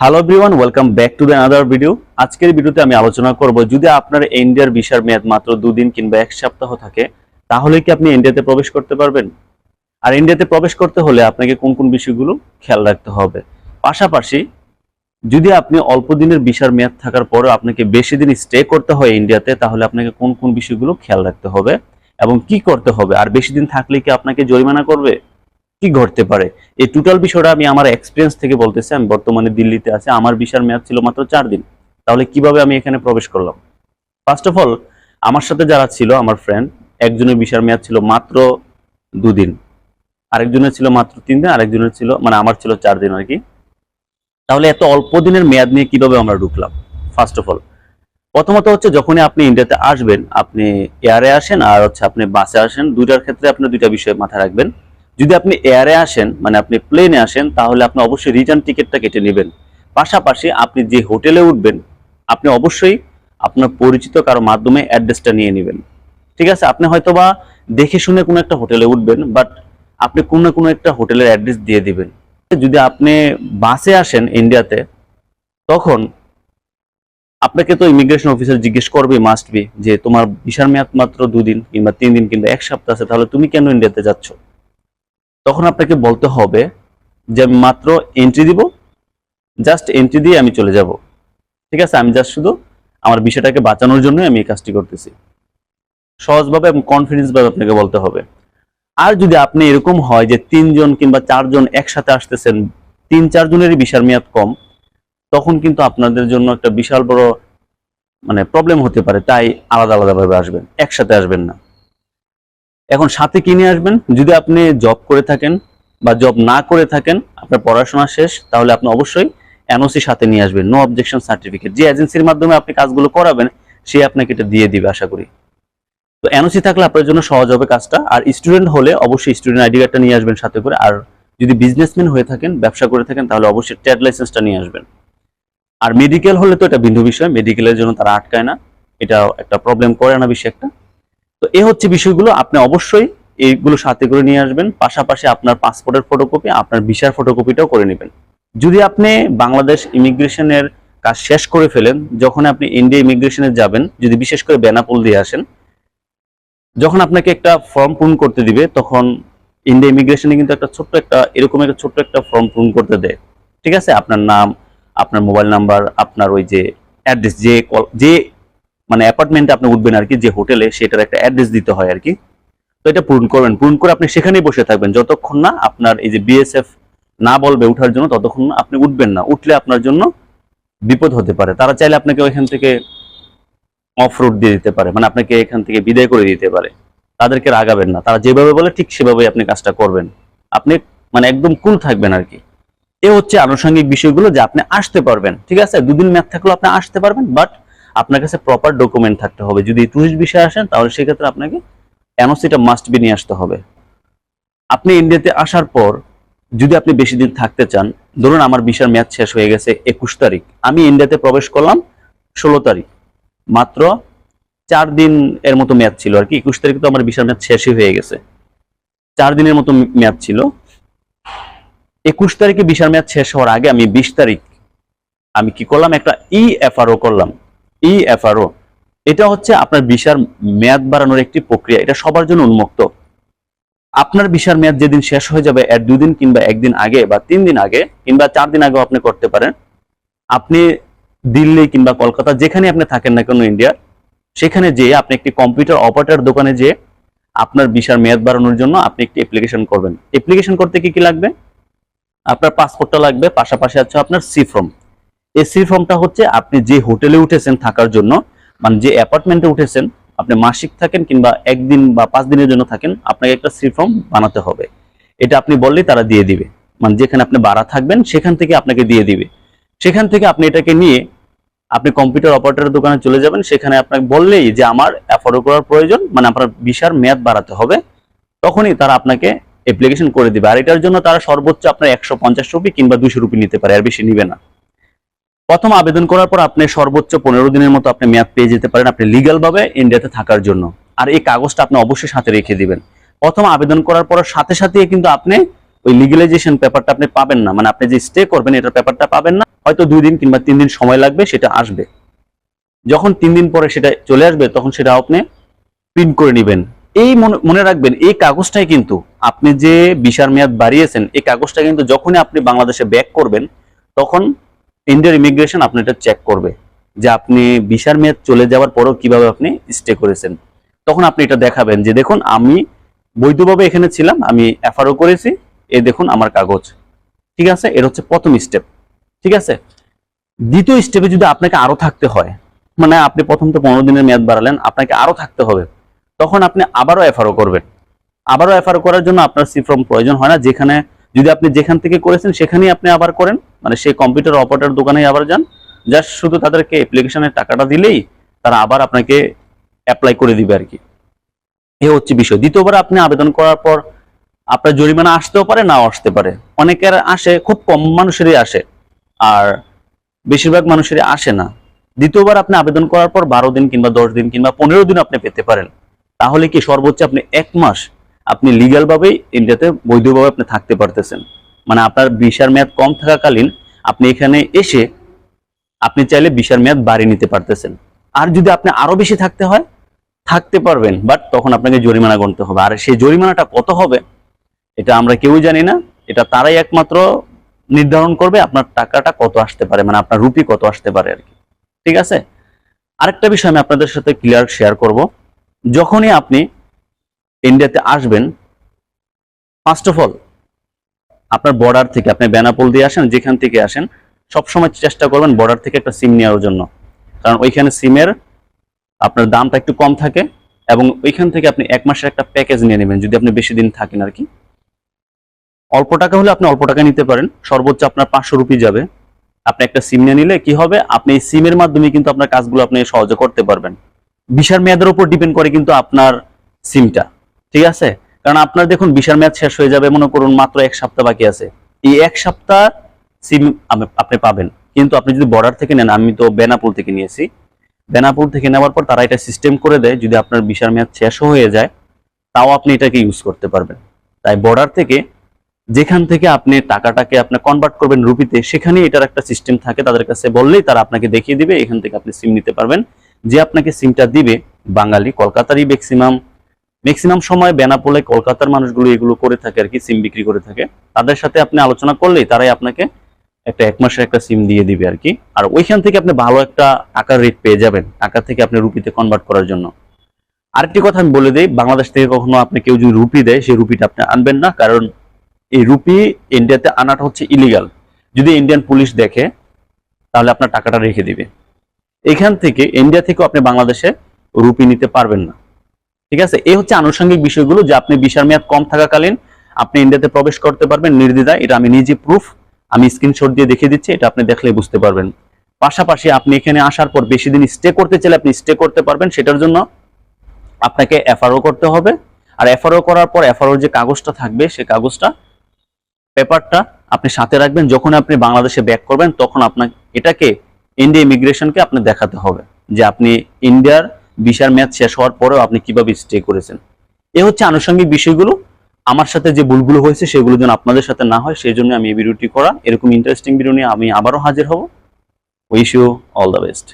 Hello everyone welcome back to the another video আজকের ভিডিওতে আমি আলোচনা করব, যদি আপনার ইন্ডিয়ার ভিসার মেয়াদ মাত্র দুদিন কিংবা এক সপ্তাহ থাকে, তাহলে কি আপনি ইন্ডিয়াতে প্রবেশ করতে পারবেন? আর ইন্ডিয়াতে প্রবেশ করতে হলে আপনাকে কোন কোন বিষয়গুলো খেয়াল রাখতে হবে? পাশাপাশি, যদি আপনি অল্প দিনের ভিসার মেয়াদ থাকার পরেও আপনাকে বেশি দিন স্টে করতে হয় ইন্ডিয়াতে তাহলে আপনাকে কোন কোন বিষয়গুলো খেয়াল রাখতে হবে? এবং কি করতে হবে? আর বেশি দিন থাকলে কি আপনাকে জরিমানা করবে? কি ঘটতে পারে? এই টোটাল বিষয়টা আমি আমার এক্সপিরিয়েন্স থেকে বলতেছি, আমি বর্তমানে দিল্লিতে আছি, আমার ভিসার মেয়াদ ছিল মাত্র চার দিন। তাহলে কীভাবে আমি এখানে প্রবেশ করলাম? ফার্স্ট অফ অল আমার সাথে যারা ছিল, আমার ফ্রেন্ড একজনের ভিসার মেয়াদ ছিল মাত্র দুদিন। আরেকজনের ছিল মাত্র তিন দিন, আরেকজনের ছিল মানে আমার ছিল চার দিন আর কি। তাহলে এত অল্প দিনের মেয়াদ নিয়ে কীভাবে আমরা ঢুকলাম? ফার্স্ট অফ অল প্রথমত হচ্ছে যখনই আপনি ইন্ডিয়াতে আসবেন, আপনি এয়ারে আসেন আর হচ্ছে আপনি বাসে আসেন, দুইটার ক্ষেত্রে আপনি দুইটা বিষয় মাথায় রাখবেন। যদি আপনি এয়ারে আসেন মানে আপনি প্লেনে আসেন, তাহলে আপনি অবশ্যই রিটার্ন টিকিটটা কেটে নেবেন। পাশাপাশি আপনি যে হোটেলে উঠবেন, আপনি অবশ্যই আপনার পরিচিত কারও মাধ্যমে অ্যাড্রেসটা নিয়ে নেবেন। ঠিক আছে? আপনি হয়তোবা দেখে শুনে কোনো একটা হোটেলে উঠবেন বাট আপনি কোনো না কোনো একটা হোটেলের অ্যাড্রেস দিয়ে দিবেন। যদি আপনি বাসে আসেন ইন্ডিয়াতে তখন আপনাকে তো ইমিগ্রেশন অফিসার জিজ্ঞেস করবে মাস্ট বি যে তোমার ভিসার মেয়াদ মাত্র দুদিন কিংবা তিন দিন কিংবা এক সপ্তাহ আছে, তাহলে তুমি কেন ইন্ডিয়াতে যাচ্ছ? তখন আপনাকে বলতে হবে যে আমি মাত্র এন্ট্রি দিব জাস্ট এন্ট্রি দিয়ে আমি চলে যাব। ঠিক আছে? আমি জাস্ট শুধু আমার বিষয়টাকে বাঁচানোর জন্য আমি এই কাজটি করতেছি। সহজভাবে এবং কনফিডেন্স ভাবে আপনাকে বলতে হবে। আর যদি আপনি এরকম হয় যে তিনজন কিংবা চারজন একসাথে আসতেছেন, তিন চারজনেরই বিশাল মেয়াদ কম, তখন কিন্তু আপনাদের জন্য একটা বিশাল বড় মানে প্রবলেম হতে পারে। তাই আলাদা আলাদা ভাবে আসবেন, একসাথে আসবেন না। এখন সাথে কি নিয়ে আসবেন? যদি আপনি জব করে থাকেন বা জব না করে থাকেন, আপনার পড়াশোনা শেষ, তাহলে আপনি অবশ্যই এনওসি সাথে নিয়ে আসবেন। নো অবজেকশন সার্টিফিকেট যে এজেন্সির মাধ্যমে আপনি কাজগুলো করাবেন, সে আপনাকে এটা দিয়ে দিবে, আশা করি। তো এনওসি থাকলে আপনার জন্য সহজ হবে কাজটা। আর স্টুডেন্ট হলে অবশ্যই স্টুডেন্ট আইডি কার্ডটা নিয়ে আসবেন সাথে করে। আর যদি বিজনেসম্যান হয়ে থাকেন, ব্যবসা করে থাকেন, তাহলে অবশ্যই ট্রেড লাইসেন্সটা নিয়ে আসবেন। আর মেডিকেল হলে তো এটা বিন্দু বিষয়। মেডিকেলের জন্য তারা আটকায় না। এটা একটা প্রবলেম করে না বেশি একটা। তো এ হচ্ছে বিষয়গুলো, আপনি অবশ্যই এইগুলো সাথে করে নিয়ে আসবেন। পাশাপাশি আপনার পাসপোর্টের ফটোকপি আপনার ভিসার ফটোকপিটাও করে নেবেন। যদি আপনি বাংলাদেশ ইমিগ্রেশনের কাজ শেষ করে ফেলেন, যখন আপনি ইন্ডিয়া ইমিগ্রেশনে যাবেন, যদি বিশেষ করে বেনাপোল দিয়ে আসেন, যখন আপনাকে একটা ফর্ম পূরণ করতে দিবে, তখন ইন্ডিয়া ইমিগ্রেশনে কিন্তু একটা ছোট্ট একটা, এরকম একটা ছোট্ট একটা ফর্ম পূরণ করতে দেয়। ঠিক আছে? আপনার নাম, আপনার মোবাইল নাম্বার আপনার ওই যে অ্যাড্রেস যে কল- যে মানে অ্যাপার্টমেন্টে আপনি উঠবেন আর কি, যে হোটেলে সেটার একটা অ্যাড্রেস দিতে হয় আর কি। তো এটা পূরণ করবেন। পূরণ করে আপনি সেখানেই বসে থাকবেন। যতক্ষণ না আপনার এই যে বিএসএফ না বলবে উঠার জন্য, ততক্ষণ আপনি উঠবেন না। উঠলে আপনার জন্য বিপদ হতে পারে। তারা চাইলে আপনাকে ওইখান থেকে অফ রোড দিয়ে দিতে পারে। মানে আপনাকে এখান থেকে বিদায় করে দিতে পারে। তাদেরকে রাগাবেন না। তারা যেভাবে বলে, ঠিক সেভাবেই আপনি কাজটা করবেন। আপনি মানে একদম কুল থাকবেন আর কি। এ হচ্ছে আনুষঙ্গিক বিষয়গুলো যে আপনি আসতে পারবেন। ঠিক আছে? দুদিন ম্যাথ থাকলেও আপনি আসতে পারবেন বাট আপনার কাছে প্রপার ডকুমেন্ট থাকতে হবে। যদি টুরিস্ট বিষয়ে আসেন, তাহলে সেক্ষেত্রে আপনাকে এনওসিটা মাস্ট বি নিয়ে আসতে হবে। আপনি ইন্ডিয়াতে আসার পর যদি আপনি বেশি দিন থাকতে চান, ধরুন আমার ভিসার মেয়াদ শেষ হয়ে গেছে একুশ তারিখ, আমি ইন্ডিয়াতে প্রবেশ করলাম ষোলো তারিখ। মাত্র চার দিন এর মতো মেয়াদ ছিল আর কি। একুশ তারিখ তো আমার ভিসার মেয়াদ শেষই হয়ে গেছে। চার দিনের মতো মেয়াদ ছিল। একুশ তারিখে ভিসার মেয়াদ শেষ হওয়ার আগে আমি বিশ তারিখ আমি কি করলাম? একটা ই এফআরও করলাম। ই এফআরও এটা হচ্ছে আপনার ভিসার মেয়াদ বাড়ানোর একটি প্রক্রিয়া, এটা সবার জন্য উন্মুক্ত। আপনার ভিসার মেয়াদ যেদিন শেষ হয়ে যাবে, এর দুদিন কিংবা একদিন আগে বা তিন দিন আগে কিংবা চার দিন আগেও আপনি করতে পারেন। আপনি দিল্লি কিংবা কলকাতা যেখানে আপনি থাকেন না কেন ইন্ডিয়ার সেখানে যেয়ে আপনি একটি কম্পিউটার অপারেটর দোকানে যেয়ে আপনার ভিসার মেয়াদ বাড়ানোর জন্য আপনি একটি অ্যাপ্লিকেশন করবেন। অ্যাপ্লিকেশন করতে কি কি লাগবে? আপনার পাসপোর্টটা লাগবে, পাশাপাশি আছে আপনার সি ফর্ম এই সি ফর্মটা হচ্ছে আপনি যে হোটেলে উঠেছেন থাকার জন্য মানে যে অ্যাপার্টমেন্টে উঠেছেন, আপনি মাসিক থাকেন কিংবা একদিন বা পাঁচ দিনের জন্য থাকেন, আপনাকে একটা সি ফর্ম বানাতে হবে। এটা আপনি বললেই তারা দিয়ে দিবে। মানে যেখানে আপনি বাড়া থাকবেন, সেখান থেকে আপনাকে দিয়ে দিবে। সেখান থেকে আপনি এটাকে নিয়ে আপনি কম্পিউটার অপারেটরের দোকানে চলে যাবেন, সেখানে আপনাকে বললেই যে আমার অ্যাফোর্ড করার প্রয়োজন মানে আপনার ভিসার মেয়াদ বাড়াতে হবে, তখনই তারা আপনাকে অ্যাপ্লিকেশন করে দিবে। আর এটার জন্য তারা সর্বোচ্চ আপনার একশো পঞ্চাশ রুপি কিংবা দুশো রুপি নিতে পারে, আর বেশি নিবে না। প্রথম আবেদন করার পর আপনি সর্বোচ্চ পনেরো দিনের মতো আপনি মেয়াদ পেয়ে যেতে পারেন আপনি লিগাল ভাবে ইন্ডিয়াতে থাকার জন্য। আর এই কাগজটা আপনি অবশ্যই সাথে রেখে দিবেন। প্রথম আবেদন করার পর সাথে সাথে কিন্তু আপনি ওই লিগালাইজেশন পেপারটা আপনি পাবেন না। মানে আপনি যে স্টে করবেন, এটার পেপারটা পাবেন না। হয়তো দুই দিন কিংবা তিন দিন সময় লাগবে, সেটা আসবে। যখন তিন দিন পরে সেটা চলে আসবে, তখন সেটা আপনি প্রিন্ট করে নেবেন। এই মনে রাখবেন, এই কাগজটাই কিন্তু আপনি যে বিশার মেয়াদ বাড়িয়েছেন, এই কাগজটা কিন্তু যখনই আপনি বাংলাদেশে ব্যাক করবেন, তখন ইন্ডিয়ার ইমিগ্রেশন আপনি এটা চেক করবে যে আপনি বিশার মেয়াদ চলে যাওয়ার পরও কীভাবে আপনি স্টে করেছেন। তখন আপনি এটা দেখাবেন যে দেখুন, আমি বৈধভাবে এখানে ছিলাম, আমি এফআরও করেছি এ দেখুন আমার কাগজ। ঠিক আছে? এটা হচ্ছে প্রথম স্টেপ ঠিক আছে? দ্বিতীয় স্টেপে যদি আপনাকে আরও থাকতে হয় মানে আপনি প্রথম তো পনেরো দিনের মেয়াদ বাড়ালেন, আপনাকে আরও থাকতে হবে, তখন আপনি আবারও এফআরও করবেন। আবারও এফআরও করার জন্য আপনার সি ফর্ম প্রয়োজন হয় না, যেখানে যদি আপনি যেখান থেকে করেছেন, সেখানেই আপনি আবার করেন। মানে সেই কম্পিউটার অপারেটর দোকানে আবার যান। জাস্ট শুধু তাদেরকে অ্যাপ্লিকেশনের টাকাটা দিলেই তারা আবার আপনাকে অ্যাপ্লাই করে দিবে আর কি এ হচ্ছে বিষয়। দ্বিতীয়বার আপনি আবেদন করার পর আপনার জরিমানা আসতেও পারে, নাও আসতে পারে। অনেকের আসে, খুব কম মানুষেরই আসে। আর বেশিরভাগ মানুষেরই আসে না। দ্বিতীয়বার আপনি আবেদন করার পর বারো দিন কিংবা দশ দিন কিংবা পনেরো দিন আপনি পেতে পারেন। তাহলে কি সর্বোচ্চ আপনি এক মাস আপনি লিগ্যাল ভাবেই ইন্ডিয়াতে বৈধভাবে আপনি থাকতে পারতেছেন। মানে আপনার ভিসার মেয়াদ কম থাকাকালীন আপনি এখানে এসে আপনি চাইলে ভিসার মেয়াদ বাড়িয়ে নিতে পারতেছেন। আর যদি আপনি আরও বেশি থাকতে হয়, থাকতে পারবেন বাট তখন আপনাকে জরিমানা গুনতে হবে। আর সেই জরিমানাটা কত হবে, এটা আমরা কেউই জানি না। এটা তারাই একমাত্র নির্ধারণ করবে আপনার টাকাটা কত আসতে পারে মানে আপনার রুপি কত আসতে পারে আর কি। ঠিক আছে? আরেকটা বিষয় আমি আপনাদের সাথে ক্লিয়ার শেয়ার করব। যখনই আপনি ইন্ডিয়াতে আসবেন ফার্স্ট অফ অল আপনার বর্ডার থেকে, আপনি বেনাপোল দিয়ে আসেন, যেখান থেকে আসেন, সবসময় চেষ্টা করবেন বর্ডার থেকে একটা সিম নেওয়ার জন্য। কারণ ওইখানে সিমের আপনার দামটা একটু কম থাকে এবং ওইখান থেকে আপনি এক মাসের একটা প্যাকেজ নিয়ে নেবেন, যদি আপনি বেশি দিন থাকেন আর কি। অল্প টাকা হলে আপনি অল্প টাকা নিতে পারেন, সর্বোচ্চ আপনার পাঁচশো রুপি যাবে। আপনি একটা সিম নিয়ে নিলে কি হবে, আপনি এই সিমের মাধ্যমে কিন্তু আপনার কাজগুলো আপনি সহজে করতে পারবেন। বিশার মেয়াদের উপর ডিপেন্ড করে কিন্তু আপনার সিমটা ঠিক আছে? কারণ আপনার দেখুন বিশার মেয়াদ শেষ হয়ে যাবে, মনে করুন মাত্র এক সপ্তাহ বাকি আছে। এই এক সপ্তাহ সিম আপনি পাবেন। কিন্তু আপনি যদি বর্ডার থেকে নেন, আমি তো বেনাপুর থেকে নিয়েছি। বেনাপুর থেকে নেওয়ার পর তারা এটা সিস্টেম করে দেয়, যদি আপনার বিশার মেয়াদ শেষ হয়ে যায়, তাও আপনি এটাকে ইউজ করতে পারবেন। তাই বর্ডার থেকে যেখান থেকে আপনি টাকাটাকে আপনি কনভার্ট করবেন রুপিতে সেখানে এটার একটা সিস্টেম থাকে। তাদের কাছে বললেই তারা আপনাকে দেখিয়ে দিবে, এখান থেকে আপনি সিম নিতে পারবেন। যে আপনাকে সিমটা দিবে, বাঙালি, কলকাতারই ম্যাক্সিমাম ম্যাক্সিমাম সময় বেনাপোলে, কলকাতার মানুষগুলো এগুলো করে থাকে আর কি, সিম বিক্রি করে থাকে। তাদের সাথে আপনি আলোচনা করলেই তারাই আপনাকে একটা এক মাসের একটা সিম দিয়ে দিবে আর কি। আর ওইখান থেকে আপনি ভালো একটা টাকার রেট পেয়ে যাবেন, টাকা থেকে আপনি রুপিতে কনভার্ট করার জন্য। আরেকটি কথা আমি বলে দিই, বাংলাদেশ থেকে কখনো আপনি কেউ যদি রুপি দেয়, সেই রুপিটা আপনি আনবেন না। কারণ এই রুপি ইন্ডিয়াতে আনাটা হচ্ছে ইলিগাল যদি ইন্ডিয়ান পুলিশ দেখে, তাহলে আপনার টাকাটা রেখে দিবে। এখান থেকে ইন্ডিয়া থেকেও আপনি বাংলাদেশে রুপি নিতে পারবেন না। ঠিক আছে? এই হচ্ছে আনুষঙ্গিক বিষয়গুলো যে আপনি বিশার মেয়াদ কম থাকাকালীন আপনি ইন্ডিয়াতে প্রবেশ করতে পারবেন নির্দ্বিধায়। এটা আমি নিজে প্রুফ আমি স্ক্রিনশট দিয়ে দেখিয়ে দিচ্ছি, এটা আপনি দেখলে বুঝতে পারবেন। পাশাপাশি আপনি এখানে আসার পর বেশি দিন স্টে করতে চাইলে আপনি স্টে করতে পারবেন, সেটার জন্য আপনাকে এফআরও করতে হবে। আর এফআরও করার পর এফআরওর যে কাগজটা থাকবে সেই কাগজটা পেপারটা আপনি সাথে রাখবেন। যখন আপনি বাংলাদেশে ব্যাক করবেন, তখন আপনাকে, এটাকে ইন্ডিয়া ইমিগ্রেশনকে আপনি দেখাতে হবে যে আপনি ইন্ডিয়ার ভিসার ম্যাচ শেষ হওয়ার পরেও আপনি কীভাবে স্টে করেছেন। এ হচ্ছে আনুষঙ্গিক বিষয়গুলো। আমার সাথে যে ভুলগুলো হয়েছে সেগুলো যেন আপনাদের সাথে না হয়, সেই জন্য আমি এই ভিডিওটি করা। এরকম ইন্টারেস্টিং ভিডিও নিয়ে আমি আবারও হাজির হব। Wish you all the best